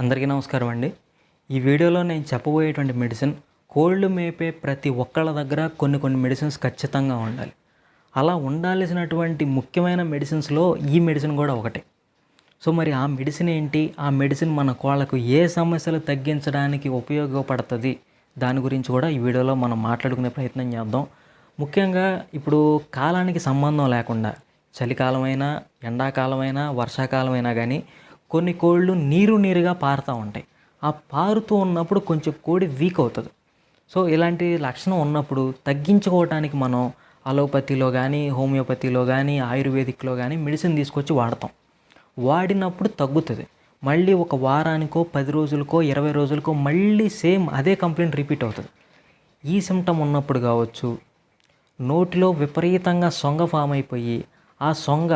అందరికీ నమస్కారం అండి. ఈ వీడియోలో నేను చెప్పబోయేటువంటి మెడిసిన్ కోళ్ళు మేపే ప్రతి ఒక్కళ్ళ దగ్గర కొన్ని కొన్ని మెడిసిన్స్ ఖచ్చితంగా ఉండాలి. అలా ఉండాల్సినటువంటి ముఖ్యమైన మెడిసిన్స్లో ఈ మెడిసిన్ కూడా ఒకటే. సో మరి ఆ మెడిసిన్ ఏంటి? ఆ మెడిసిన్ మన కోళ్ళకు ఏ సమస్యలు తగ్గించడానికి ఉపయోగపడుతుంది? దాని గురించి కూడా ఈ వీడియోలో మనం మాట్లాడుకునే ప్రయత్నం చేద్దాం. ముఖ్యంగా ఇప్పుడు కాలానికి సంబంధం లేకుండా చలికాలమైనా ఎండాకాలమైనా వర్షాకాలమైనా కానీ కొన్ని కోళ్ళు నీరు నీరుగా పారుతూ ఉంటాయి. ఆ పారుతూ ఉన్నప్పుడు కొంచెం కోడి వీక్ అవుతుంది. సో ఇలాంటి లక్షణం ఉన్నప్పుడు తగ్గించుకోవటానికి మనం అలోపతిలో కానీ హోమియోపతిలో కానీ ఆయుర్వేదిక్లో కానీ మెడిసిన్ తీసుకొచ్చి వాడతాం. వాడినప్పుడు తగ్గుతుంది. మళ్ళీ ఒక వారానికో పది రోజులకో ఇరవై రోజులకో మళ్ళీ సేమ్ అదే కంప్లైంట్ రిపీట్ అవుతుంది. ఈ సిమ్టమ్ ఉన్నప్పుడు కావచ్చు నోటిలో విపరీతంగా సొంగ ఫామ్ అయిపోయి ఆ సొంగ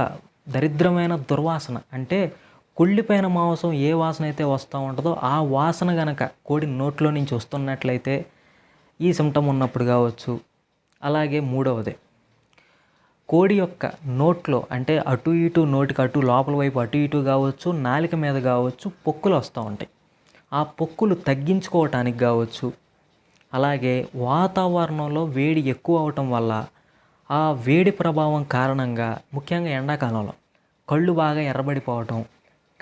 దరిద్రమైన దుర్వాసన అంటే కుళ్ళిపోయిన మాంసం ఏ వాసన అయితే వస్తూ ఉంటుందో ఆ వాసన గనక కోడి నోట్లో నుంచి వస్తున్నట్లయితే ఈ సిమ్టమ్ ఉన్నప్పుడు కావచ్చు. అలాగే మూడవది కోడి యొక్క నోట్లో అంటే అటు ఇటు నోటికి అటు లోపల వైపు అటు ఇటు కావచ్చు నాలిక మీద కావచ్చు పొక్కులు వస్తూ ఉంటాయి. ఆ పొక్కులు తగ్గించుకోవటానికి కావచ్చు. అలాగే వాతావరణంలో వేడి ఎక్కువ అవటం వల్ల ఆ వేడి ప్రభావం కారణంగా ముఖ్యంగా ఎండాకాలంలో కళ్ళు బాగా ఎర్రబడిపోవటం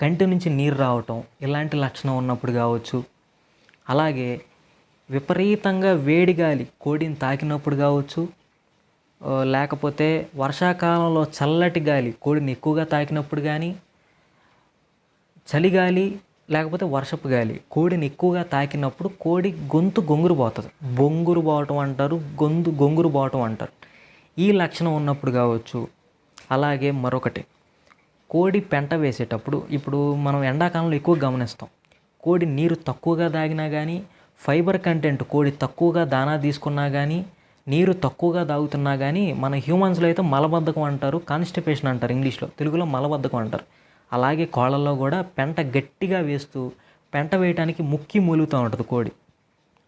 కంటి నుంచి నీరు రావటం ఇలాంటి లక్షణం ఉన్నప్పుడు కావచ్చు. అలాగే విపరీతంగా వేడి గాలి కోడిని తాకినప్పుడు కావచ్చు. లేకపోతే వర్షాకాలంలో చల్లటి గాలి కోడిని ఎక్కువగా తాకినప్పుడు కానీ చలిగాలి లేకపోతే వర్షపు గాలి కోడిని ఎక్కువగా తాకినప్పుడు కోడి గొంతు గొంగురు పోతుంది బొంగురు పోవటం అంటారు గొంతు గొంగురు పోవటం అంటారు. ఈ లక్షణం ఉన్నప్పుడు కావచ్చు. అలాగే మరొకటి. కోడి పెంట వేసేటప్పుడు ఇప్పుడు మనం ఎండాకాలంలో ఎక్కువ గమనిస్తాం. కోడి నీరు తక్కువగా తాగినా కానీ ఫైబర్ కంటెంట్ కోడి తక్కువగా దానా తీసుకున్నా కానీ నీరు తక్కువగా తాగుతున్నా కానీ మన హ్యూమన్స్లో అయితే మలబద్ధకం అంటారు కాన్స్టిపేషన్ అంటారు ఇంగ్లీష్లో. తెలుగులో మలబద్ధకం అంటారు. అలాగే కోళ్ళల్లో కూడా పెంట గట్టిగా వేస్తూ పెంట వేయడానికి ముక్కి మూలుగుతూ ఉంటుంది కోడి.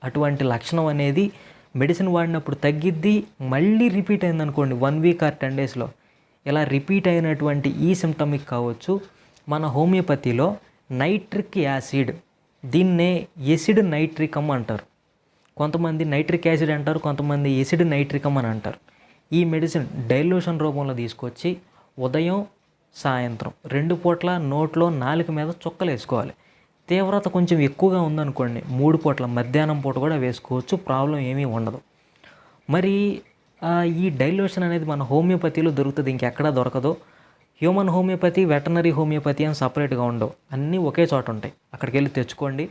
అటువంటి లక్షణం అనేది మెడిసిన్ వాడినప్పుడు తగ్గిద్ది మళ్ళీ రిపీట్ అయిందనుకోండి వన్ వీక్ ఆర్ టెన్ డేస్లో. ఇలా రిపీట్ అయినటువంటి ఈ సిమ్టమిక్ కావచ్చు మన హోమియోపతిలో నైట్రిక్ యాసిడ్ దీన్నే ఎసిడ్ నైట్రికం అంటారు. కొంతమంది నైట్రిక్ యాసిడ్ అంటారు కొంతమంది ఎసిడ్ నైట్రికమ్ అని అంటారు. ఈ మెడిసిన్ డైల్యూషన్ రూపంలో తీసుకొచ్చి ఉదయం సాయంత్రం రెండు పూట్ల నోట్లో నాలుక మీద చుక్కలు వేసుకోవాలి. తీవ్రత కొంచెం ఎక్కువగా ఉందనుకోండి మూడు పూట్ల మధ్యాహ్నం పూట కూడా వేసుకోవచ్చు ప్రాబ్లం ఏమీ ఉండదు. మరి ఈ డైల్యూషన్ అనేది మన హోమియోపతిలో దొరుకుతుంది. ఇంకెక్కడా దొరకదు. హ్యూమన్ హోమియోపతి వెటనరీ హోమియోపతి అని సపరేట్గా ఉండవు. అన్నీ ఒకే చోట ఉంటాయి. అక్కడికి వెళ్ళి తెచ్చుకోండి.